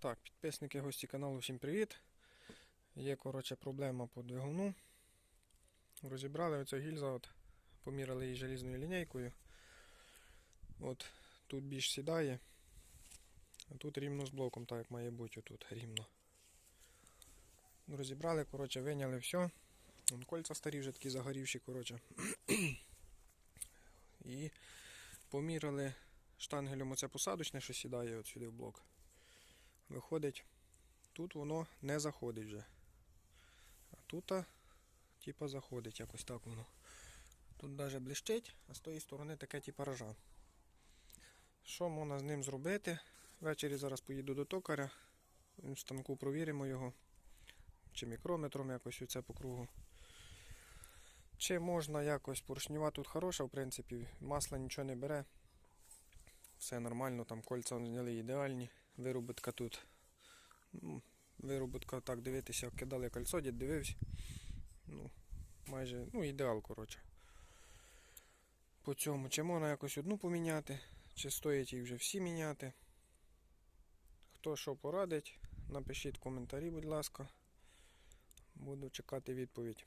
Так, підписники, гості каналу, всім привіт. Є, коротше, проблема по двигуну. Розібрали оцю гільза, от, поміряли її желізною лінійкою. От тут більш сідає, а тут рівно з блоком, так як має бути отут рівно. Розібрали, коротше, виняли все. Вон Кольця старі вже такі загорівші, коротше. І поміряли штангелем оце посадочне, що сідає от сюди в блок. Виходить, тут воно не заходить вже. А тут, типа, заходить якось так воно. Тут навіть блищить, а з тої сторони таке типа рожа. Що можна з ним зробити? Ввечері зараз поїду до токаря. В станку провіримо його. Чи мікрометром якось оце по кругу. Чи можна якось поршнева тут хороша, в принципі, масла нічого не бере. Все нормально, там кольця зняли ідеальні. Виробітка тут. Ну, виробітка так дивитися, кидали кольцо, дід дивився. Ну, майже, ну, ідеал, коротше. По цьому, чи можна якось одну поміняти, чи стоїть їх вже всі міняти. Хто що порадить, напишіть коментарі, будь ласка. Буду чекати відповідь.